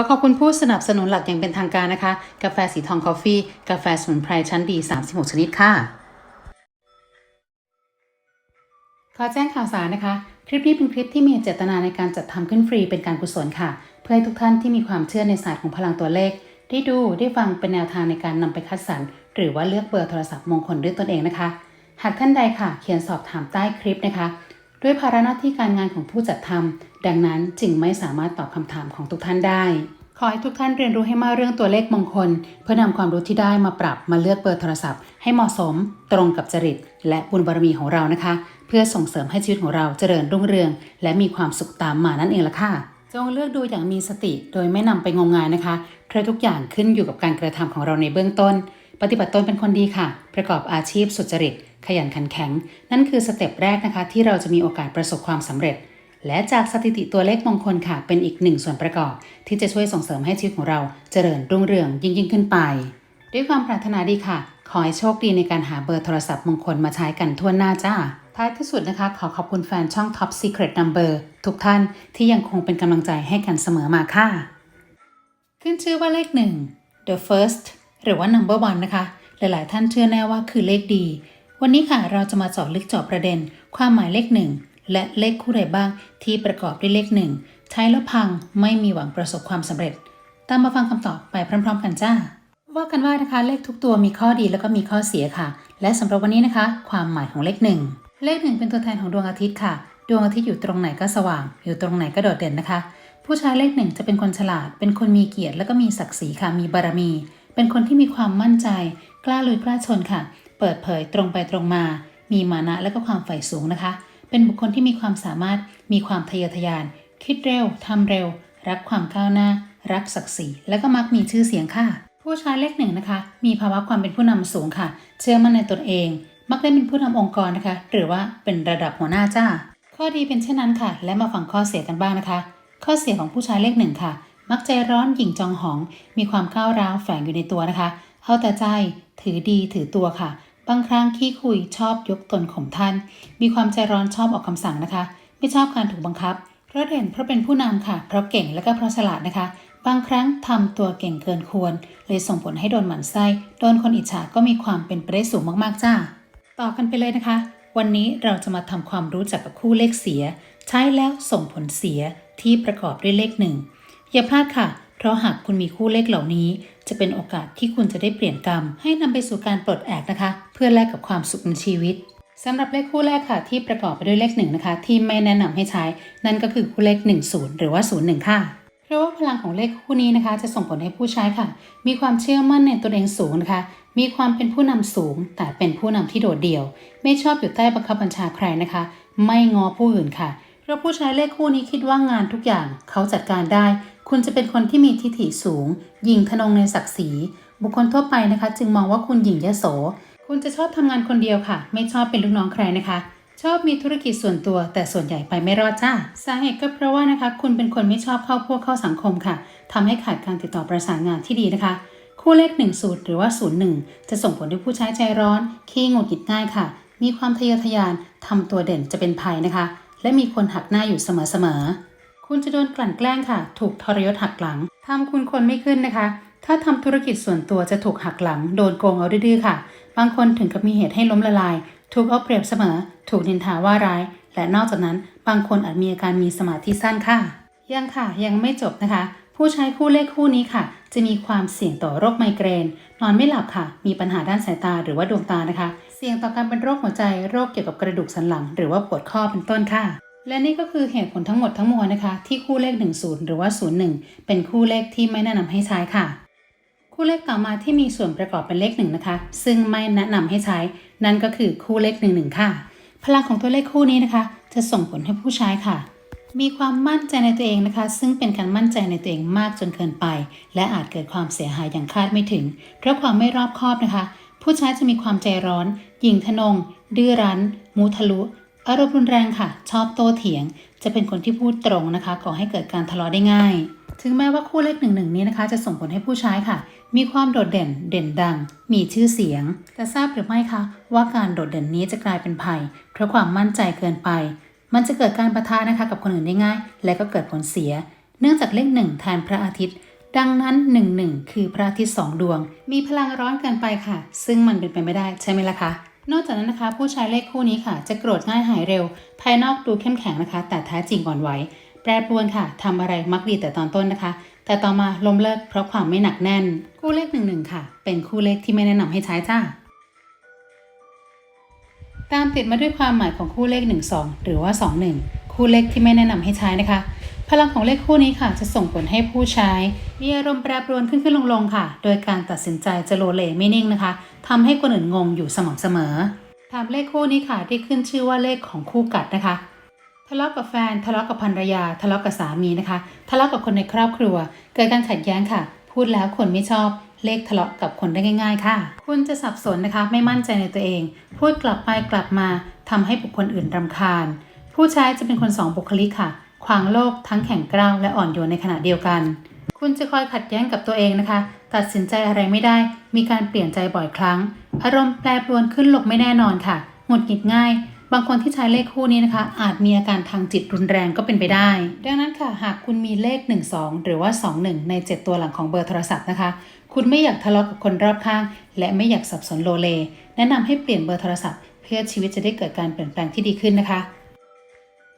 อขอบคุณผู้สนับสนุนหลักอย่างเป็นทางการนะคะ กาแฟสีทองคอฟฟี่ กาแฟสมุนไพรชั้นดี 36 ชนิดค่ะ ขอแจ้งข่าวสารนะคะ คลิปนี้เป็นคลิปที่มีเจตนาในการจัดทำขึ้นฟรีเป็นการกุศลค่ะ เพื่อให้ทุกท่านที่มีความเชื่อในศาสตร์ของพลังตัวเลข ได้ดูได้ฟังเป็นแนวทางในการนำไปคัดสรรหรือว่าเลือกเบอร์โทรศัพท์มงคลด้วยตนเองนะคะ หากท่านใดค่ะ เขียนสอบถามใต้คลิปนะคะ ด้วยภาระหน้าที่การงานของผู้จัดทำดังนั้นจึงไม่สามารถตอบคำถามของทุกท่านได้ ขอให้ทุกท่านเรียนรู้ให้มากเรื่องตัวเลขมงคล เพื่อนำความรู้ที่ได้มาปรับมาเลือกเบอร์โทรศัพท์ ให้เหมาะสม ตรงกับจริต และบุญบารมีของเรานะคะ เพื่อส่งเสริมให้ชีวิตของเราเจริญรุ่งเรือง และมีความสุขตามมานั่นเองละค่ะจงเลือกดูอย่างมีสติโดยไม่นำไปงมงายนะคะเพราะทุกอย่างขึ้นอยู่กับการกระทำของเราในเบื้องต้น ปฏิบัติตนเป็นคนดีค่ะ ประกอบอาชีพสุจริต ขยันขันแข็ง นั่นคือสเต็ปแรกนะคะ ที่เราจะมีโอกาสประสบความสำเร็จ และจากสถิติตัวเลขมงคลค่ะ เป็นอีกหนึ่งส่วนประกอบ ที่จะช่วยส่งเสริมให้ชีวิตของเราเจริญรุ่งเรืองยิ่งยิ่งขึ้นไป ด้วยความปรารถนาดีค่ะ ขอให้โชคดีในการหาเบอร์โทรศัพท์มงคลมาใช้กันทั่วหน้าจ้าท้ายที่สุดนะคะ ขอขอบคุณแฟนช่อง Top Secret Number ทุกท่านที่ยังคงเป็นกำลังใจให้กันเสมอมาค่ะ ขึ้นชื่อว่าเลขหนึ่ง The First หรือว่า Number One นะคะ หลายๆ ท่านเชื่อแน่ว่าคือเลขดี วันนี้ค่ะเราจะมาเจาะลึกเจาะประเด็น ความหมายเลขหนึ่งและเลขคู่ใดบ้างที่ประกอบด้วยเลขหนึ่งใช้แล้วพังไม่มีหวังประสบความสำเร็จ ตามมาฟังคำตอบไปพร้อม ๆ กันจ้า ว่ากันว่านะคะเลขทุกตัวมีข้อดีแล้วก็มีข้อเสียค่ะ และสำหรับวันนี้นะคะ ความหมายของเลขหนึ่งเลขหนึ่งเป็นตัวแทนของดวงอาทิตย์ค่ะ ดวงอาทิตย์อยู่ตรงไหนก็สว่าง อยู่ตรงไหนก็โดดเด่นนะคะ ผู้ชายเลขหนึ่งจะเป็นคนฉลาด เป็นคนมีเกียรติ แล้วก็มีศักดิ์ศรีค่ะมีบารมี เป็นคนที่มีความมั่นใจ กล้าลุยกล้าชนค่ะ เปิดเผยตรงไปตรงมา มีมานะและก็ความใฝ่สูงนะคะ เป็นบุคคลที่มีความสามารถ มีความทะเยอทะยาน คิดเร็วทำเร็ว รักความก้าวหน้า รักศักดิ์ศรี และก็มักมีชื่อเสียงค่ะ ผู้ชายเลขหนึ่งนะคะ มีภาวะความเป็นผู้นำสูงค่ะ เชื่อมั่นในตนเอง มักได้เป็นผู้นำองค์กรนะคะ หรือว่าเป็นระดับหัวหน้าจ้า ข้อดีเป็นเช่นนั้นค่ะ และมาฟังข้อเสียกันบ้างนะคะ ข้อเสียของผู้ชายเลขหนึ่งค่ะ มักใจร้อนหยิ่งจองหอง มีความก้าวร้าวแฝงอยู่ในตัวนะคะ เอาแต่ใจ ถือดีถือตัวค่ะ บางครั้งขี้คุยชอบยกตนข่มท่าน มีความใจร้อนชอบออกคำสั่งนะคะ ไม่ชอบการถูกบังคับ เพราะเด่นเพราะเป็นผู้นำค่ะ เพราะเก่งและก็เพราะฉลาดนะคะ บางครั้งทำตัวเก่งเกินควร เลยส่งผลให้โดนหมั่นไส้ โดนคนอิจฉาก็มีความเป็นไปได้สูงมากๆจ้า ต่อกันไปเลยนะคะ วันนี้เราจะมาทำความรู้จักกับคู่เลขเสีย ใช้แล้วส่งผลเสียที่ประกอบด้วยเลขหนึ่ง อย่าพลาดค่ะ เพราะหากคุณมีคู่เลขเหล่านี้ จะเป็นโอกาสที่คุณจะได้เปลี่ยนกรรม ให้นำไปสู่การปลดแอกนะคะ เพื่อแลกกับความสุขในชีวิตสำหรับเลขคู่แรกค่ะ ที่ประกอบไปด้วยเลขหนึ่งนะคะ ที่ไม่แนะนำให้ใช้ นั่นก็คือคู่เลข 10 หรือว่า 01 ค่ะเพราะว่าพลังของเลขคู่นี้นะคะ จะส่งผลให้ผู้ใช้ค่ะ มีความเชื่อมั่นในตัวเองสูงนะคะ มีความเป็นผู้นำสูง แต่เป็นผู้นำที่โดดเดี่ยว ไม่ชอบอยู่ใต้บังคับบัญชาใครนะคะ ไม่งอผู้อื่นค่ะ ราะผู้ใช้เลขคู่นี้คิดว่างานทุกอย่างเขาจัดการได้ คุณจะเป็นคนที่มีทิฐิสูงยิงทนงในศักดิ์ศรี บุคคลทั่วไปนะคะ จึงมองว่าคุณหยิ่งยโส คุณจะชอบทำงานคนเดียวค่ะ ไม่ชอบเป็นลูกน้องใครนะคะ ชอบมีธุรกิจส่วนตัว แต่ส่วนใหญ่ไปไม่รอดจ้า สาเหตุก็เพราะว่านะคะ คุณเป็นคนไม่ชอบเข้าพวกเข้าสังคมค่ะทำให้ขาดการติดต่อประสานงานที่ดีนะคะคู่เลข1สูตรหรือว่า 01 จะส่งผลให้ผู้ใช้ใจร้อน ขี้งุดหงิดง่ายค่ะ มีความทะเยอทะยานทำตัวเด่นจะเป็นภัยนะคะ และมีคนหักหน้าอยู่เสมอๆ คุณจะโดนกลั่นแกล้งค่ะ ถูกทรยศหักหลังทำคุณคนไม่ขึ้นนะคะ ถ้าทำธุรกิจส่วนตัวจะถูกหักหลัง โดนโกงเอาดื้อๆค่ะ บางคนถึงกับมีเหตุให้ล้มละลาย ถูกเอาเปรียบเสมอ ถูกนินทาว่าร้าย และนอกจากนั้น บางคนอาจมีอาการมีสมาธิสั้นค่ะ ยังค่ะยังไม่จบนะคะ ผู้ใช้คู่เลขคู่นี้ค่ะ จะมีความเสี่ยงต่อโรคไมเกรน นอนไม่หลับค่ะ มีปัญหาด้านสายตาหรือว่าดวงตานะคะ เสี่ยงต่อการเป็นโรคหัวใจ โรคเกี่ยวกับกระดูกสันหลัง หรือว่าปวดข้อเป็นต้นค่ะ และนี่ก็คือเหตุผลทั้งหมดทั้งมวลนะคะ ที่คู่เลข 10 หรือว่า 01 เป็นคู่เลขที่ไม่แนะนำให้ใช้ค่ะ คู่เลขต่อมาที่มีส่วนประกอบเป็นเลขหนึ่งนะคะ ซึ่งไม่แนะนำให้ใช้ นั่นก็คือคู่เลขหนึ่งหนึ่งค่ะ พลังของตัวเลขคู่นี้นะคะ จะส่งผลให้ผู้ใช้ค่ะ มีความมั่นใจในตัวเองนะคะ ซึ่งเป็นการมั่นใจในตัวเองมากจนเกินไป และอาจเกิดความเสียหายอย่างคาดไม่ถึง เพราะความไม่รอบคอบนะคะ ผู้ใช้จะมีความใจร้อน หยิ่งทะนง ดื้อรั้น มูทะลุ อารมณ์รุนแรงค่ะ ชอบโต้เถียง จะเป็นคนที่พูดตรงนะคะก่อให้เกิดการทะเลาะได้ง่าย ถึงแม้ว่าคู่เลขหนึ่งหนึ่งนี้นะคะ จะส่งผลให้ผู้ใช้ค่ะ มีความโดดเด่น เด่นดัง มีชื่อเสียง แต่ทราบหรือไม่คะว่าการโดดเด่นนี้จะกลายเป็นภัย เพราะความมั่นใจเกินไป มันจะเกิดการประทะนะคะกับคนอื่นได้ง่าย และก็เกิดผลเสีย เนื่องจากเลขหนึ่งแทนพระอาทิตย์ ดังนั้น1 1คือพระอาทิตย์สองดวง มีพลังร้อนเกินไปค่ะ ซึ่งมันเป็นไปไม่ได้ใช่ไหมล่ะคะนอกจากนั้นนะคะ ผู้ใช้เลขคู่นี้ค่ะ จะโกรธง่ายหายเร็ว ภายนอกดูเข้มแข็งนะคะ แต่แท้จริงอ่อนไหวแปรปรวนค่ะทำอะไรมักดีแต่ตอนต้นนะคะ แต่ต่อมาล้มเลิกเพราะความไม่หนักแน่น คู่เลข1 1ค่ะ เป็นคู่เลขที่ไม่แนะนำให้ใช้จ้า ตามติดมาด้วยความหมายของคู่เลข 1 2 หรือว่า 2 1 คู่เลขที่ไม่แนะนำให้ใช้นะคะ พลังของเลขคู่นี้ค่ะ จะส่งผลให้ผู้ใช้ มีอารมณ์แปรปรวนขึ้นขึ้นลงลงๆค่ะ โดยการตัดสินใจจะโลเลไม่นิ่งนะคะทำให้คนอื่นงงอยู่สม่ำเสมอถามเลขคู่นี้ค่ะที่ขึ้นชื่อว่าเลขของคู่กัดนะคะทะเลาะกับแฟนทะเลาะกับภรรยา ทะเลาะกับสามีนะคะ ทะเลาะกับคนในครอบครัว เกิดการขัดแย้งค่ะ พูดแล้วคนไม่ชอบ เลขทะเลาะกับคนได้ง่าย ๆ ค่ะ คุณจะสับสนนะคะไม่มั่นใจในตัวเอง พูดกลับไปกลับมาทำให้บุคคลอื่นรำคาญ ผู้ใช้จะเป็นคนสองบุคลิกค่ะ ขวางโลกทั้งแข็งกร้าวและอ่อนโยนในขณะเดียวกัน คุณจะคอยขัดแย้งกับตัวเองนะคะ ตัดสินใจอะไรไม่ได้ มีการเปลี่ยนใจบ่อยครั้ง อารมณ์แปรปรวนขึ้นลงไม่แน่นอนค่ะหงุดหงิดง่ายบางคนที่ใช้เลขคู่นี้นะคะ อาจมีอาการทางจิตรุนแรงก็เป็นไปได้ ดังนั้นค่ะหากคุณมีเลข 1 2 หรือว่า 21 ใน 7 ตัวหลังของเบอร์โทรศัพท์นะคะ คุณไม่อยากทะเลาะกับคนรอบข้าง และไม่อยากสับสนโลเล แนะนำให้เปลี่ยนเบอร์โทรศัพท์ เพื่อชีวิตจะได้เกิดการเปลี่ยนแปลงที่ดีขึ้นนะคะ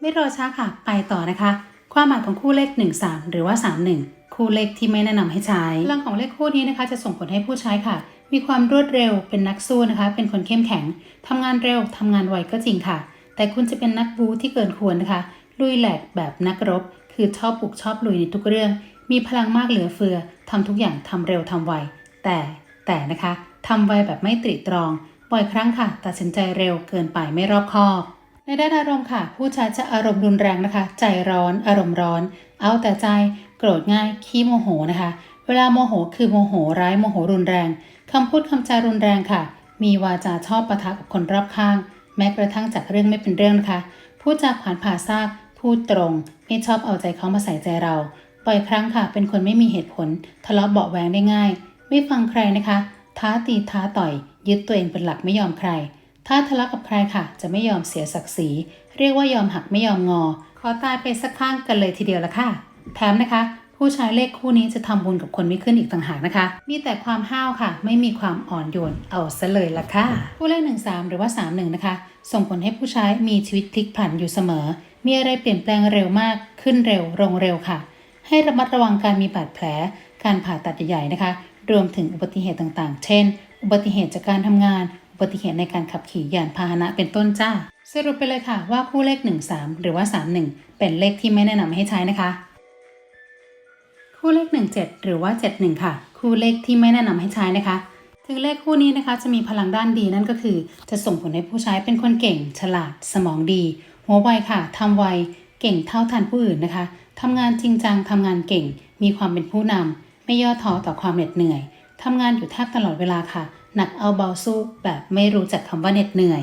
ไม่รอช้าค่ะ ไปต่อนะคะ ความหมายของคู่เลข 1 3 หรือว่า 3 1 คู่เลขที่ไม่แนะนำให้ใช้พลังของเลขคู่นี้นะคะ จะส่งผลให้ผู้ใช้ค่ะ มีความรวดเร็วเป็นนักสู้นะคะ เป็นคนเข้มแข็งทำงานเร็วทำงานไวก็จริงค่ะ แต่คุณจะเป็นนักบูที่เกินควรนะคะลุยแหลกแบบนักรบ คือชอบปลุกชอบลุยในทุกเรื่อง มีพลังมากเหลือเฟือทำทุกอย่างทำเร็วทำไว แต่แต่นะคะทำไวแบบไม่ตรีตรอง บ่อยครั้งค่ะ ตัดสินใจเร็วเกินไปไม่รอบคอบ ในด้านอารมณ์ค่ะ ผู้ใช้จะอารมณ์รุนแรงนะคะ ใจร้อนอารมณ์ร้อน เอาแต่ใจโกรธง่ายขี้โมโหนะคะ เวลาโมโหคือโมโหร้ายโมโหรุนแรงคำพูดคำจารุนแรงค่ะ มีวาจาชอบประทะกับคนรอบข้าง แม้กระทั่งจากเรื่องไม่เป็นเรื่องนะคะพูดจาขวานผ่าซากพูดตรง ไม่ชอบเอาใจเขามาใส่ใจเรา บ่อยครั้งค่ะ เป็นคนไม่มีเหตุผล ทะเลาะเบาะแวงได้ง่าย ไม่ฟังใครนะคะ ท้าตีท้าต่อย ยึดตัวเองเป็นหลักไม่ยอมใคร ถ้าทะเลาะกับใครค่ะ จะไม่ยอมเสียศักดิ์ศรีเรียกว่ายอมหักไม่ยอมงอ ขอตายไปสักข้างกันเลยทีเดียวละค่ะ แถมนะคะ ผู้ใช้เลขคู่นี้จะทำบุญกับคนไม่ขึ้นอีกต่างหากนะคะ มีแต่ความห้าวค่ะ ไม่มีความอ่อนโยนเอาซะเลยละค่ะผู้เลข1 3หรือว่า3 1นะคะส่งผลให้ผู้ใช้มีชีวิตพลิกผันอยู่เสมอ มีอะไรเปลี่ยนแปลงเร็วมากขึ้นเร็วลงเร็วค่ะ ให้ระมัดระวังการมีบาดแผล การผ่าตัดใหญ่ๆนะคะ รวมถึงอุบัติเหตุต่างๆ เช่น อุบัติเหตุจากการทำงาน อุบัติเหตุในการขับขี่ยานพาหนะเป็นต้นจ้า สรุปไปเลยค่ะว่าคู่เลข 1 3 หรือว่า 3 1 เป็นเลขที่ไม่แนะนำให้ใช้นะคะ คู่เลข 17 หรือว่า 71 ค่ะ คู่เลขที่ไม่แนะนำให้ใช้นะคะถึงเลขคู่นี้นะคะจะมีพลังด้านดีนั่นก็คือ จะส่งผลให้ผู้ใช้เป็นคนเก่ง ฉลาด สมองดี หัวไวค่ะทำไว เก่งเท่าทันผู้อื่นนะคะ ทำงานจริงจังทำงานเก่ง มีความเป็นผู้นำไม่ย่อท้อต่อความเหน็ดเหนื่อยทำงานอยู่แทบตลอดเวลาค่ะ หนักเอาเบาสู้แบบไม่รู้จักคำว่าเหน็ดเหนื่อย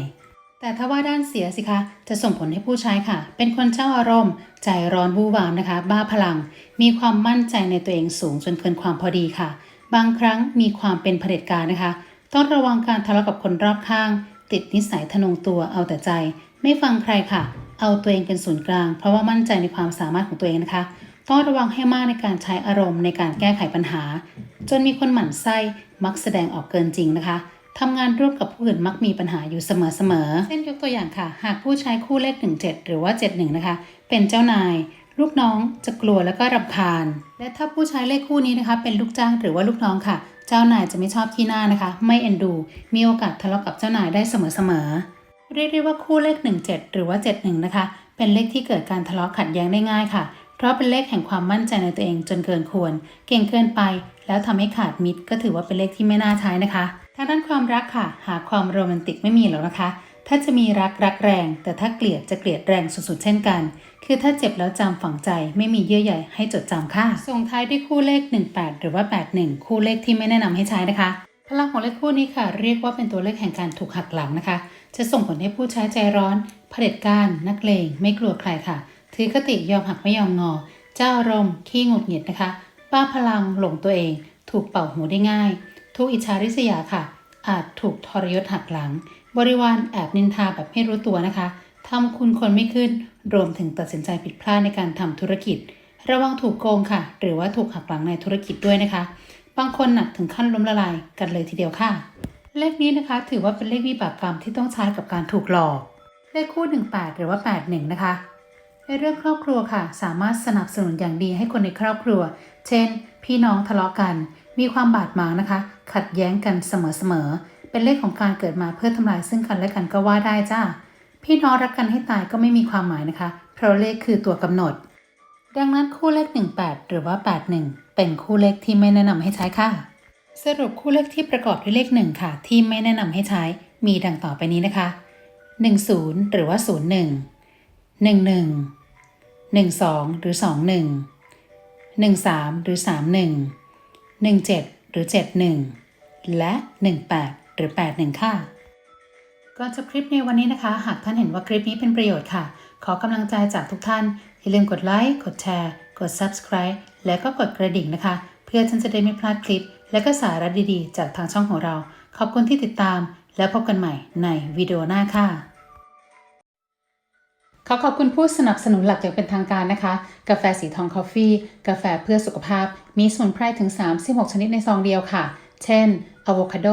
แต่ถ้าว่าด้านเสียสิคะ จะส่งผลให้ผู้ใช้ค่ะ เป็นคนเจ้าอารมณ์ ใจร้อนวู่วามนะคะ บ้าพลัง มีความมั่นใจในตัวเองสูงจนเกินความพอดีค่ะ บางครั้งมีความเป็นเผด็จการนะคะ ต้องระวังการทะเลาะกับคนรอบข้าง ติดนิสัยทะนงตัวเอาแต่ใจ ไม่ฟังใครค่ะ เอาตัวเองเป็นศูนย์กลาง เพราะว่ามั่นใจในความสามารถของตัวเองนะคะ ต้องระวังให้มากในการใช้อารมณ์ในการแก้ไขปัญหา จนมีคนหมั่นไส้มักแสดงออกเกินจริงนะคะทำงานร่วมกับผู้อื่นมักมีปัญหาอยู่เสมอๆ เช่นยกตัวอย่างค่ะ หากผู้ใช้คู่เลข 17 หรือว่า 71 นะคะ เป็นเจ้านาย ลูกน้องจะกลัวแล้วก็รำคาญ และถ้าผู้ใช้เลขคู่นี้นะคะ เป็นลูกจ้างหรือว่าลูกน้องค่ะ เจ้านายจะไม่ชอบขี้หน้านะคะ ไม่เอ็นดู มีโอกาสทะเลาะกับเจ้านายได้เสมอๆ เรียกได้ว่าคู่เลข 17 หรือว่า 71 นะคะ เป็นเลขที่เกิดการทะเลาะขัดแย้งได้ง่ายค่ะ เพราะเป็นเลขแห่งความมั่นใจในตัวเองจนเกินควร เก่งเกินไป แล้วทำให้ขาดมิตร ก็ถือว่าเป็นเลขที่ไม่น่าใช้นะคะทางด้านความรักค่ะ หาความโรแมนติกไม่มีหรอกนะคะ ถ้าจะมีรักรักแรง แต่ถ้าเกลียดจะเกลียดแรงสุดๆเช่นกัน คือถ้าเจ็บแล้วจำฝังใจ ไม่มีเยื่อใยให้จดจำค่ะส่งท้ายด้วยคู่เลข 18 หรือว่า 81 คู่เลขที่ไม่แนะนำให้ใช้นะคะพลังของเลขคู่นี้ค่ะ เรียกว่าเป็นตัวเลขแห่งการถูกหักหลังนะคะ จะส่งผลให้ผู้ใช้ใจร้อนเผด็จการนักเลงไม่กลัวใครค่ะ ถือคติยอมหักไม่ยอมงอ เจ้าอารมณ์ขี้หงุดหงิดนะคะบ้าพลังหลงตัวเอง ถูกเป่าหูได้ง่ายทุกอิจฉาริษยาค่ะ อาจถูกทรยศหักหลัง บริวารแอบนินทาแบบไม่รู้ตัวนะคะทำคุณคนไม่ขึ้น รวมถึงตัดสินใจผิดพลาดในการทำธุรกิจ ระวังถูกโกงค่ะ หรือว่าถูกหักหลังในธุรกิจด้วยนะคะ บางคนหนักถึงขั้นล้มละลายกันเลยทีเดียวค่ะ เลขนี้นะคะ ถือว่าเป็นเลขวิบากกรรมที่ต้องใช้กับการถูกหลอก เลขคู่ 18 หรือว่า 81 นะคะในเรื่องครอบครัวค่ะ สามารถสนับสนุนอย่างดีให้คนในครอบครัว เช่น พี่น้องทะเลาะกัน มีความบาดหมางนะคะ ขัดแย้งกันเสมอๆเป็นเลขของการเกิดมาเพื่อทำลายซึ่งกันและกันก็ว่าได้จ้าพี่น้องรักกันให้ตายก็ไม่มีความหมายนะคะ เพราะเลขคือตัวกำหนด ดังนั้นคู่เลข 18 หรือว่า 81 เป็นคู่เลขที่ไม่แนะนำให้ใช้ค่ะ สรุปคู่เลขที่ประกอบด้วยเลข1ค่ะ ที่ไม่แนะนำให้ใช้มีดังต่อไปนี้นะคะ 10 หรือว่า 01 11 12 หรือ 21 13 หรือ 31 17 หรือ 71 และ 18 หรือ 81 ค่ะก่อนจบคลิปในวันนี้นะคะ หากท่านเห็นว่าคลิปนี้เป็นประโยชน์ค่ะ ขอกำลังใจจากทุกท่าน อย่าลืมกดไลค์ กดแชร์ กด Subscribe และก็กดกระดิ่งนะคะ เพื่อท่านจะได้ไม่พลาดคลิป และก็สาระดีๆ จากทางช่องของเรา ขอบคุณที่ติดตาม แล้วพบกันใหม่ในวิดีโอหน้าค่ะขอขอบคุณผู้สนับสนุนหลักอย่างเป็นทางการนะคะ กาแฟสีทองคอฟฟี่ กาแฟเพื่อสุขภาพ มีสมุนไพรถึง 36 ชนิดในซองเดียวค่ะ เช่นอะโวคาโด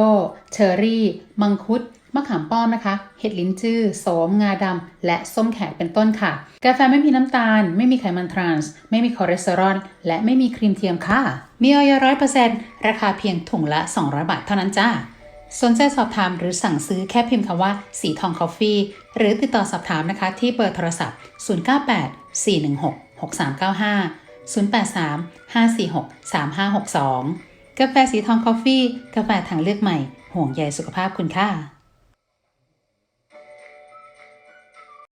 เชอร์รี่ มังคุด มะขามป้อมนะคะ เห็ดลิ้นจื้อ โสม งาดำ และส้มแขกเป็นต้นค่ะ กาแฟไม่มีน้ำตาล ไม่มีไขมันทรานส์ ไม่มีคอเลสเตอรอล และไม่มีครีมเทียมค่ะ มีออยร้อยเปอร์เซ็นต์ราคาเพียงถุงละ 200 บาทเท่านั้นจ้า สนใจสอบถามหรือสั่งซื้อแค่พิมพ์คำว่า สีทองคอฟฟี่ หรือติดต่อสอบถามนะคะที่เบอร์โทรศัพท์ 098 416 6395 083 546 3562 กาแฟสีทองคอฟฟี่ กาแฟทางเลือกใหม่ ห่วงใยสุขภาพคุณค่ะ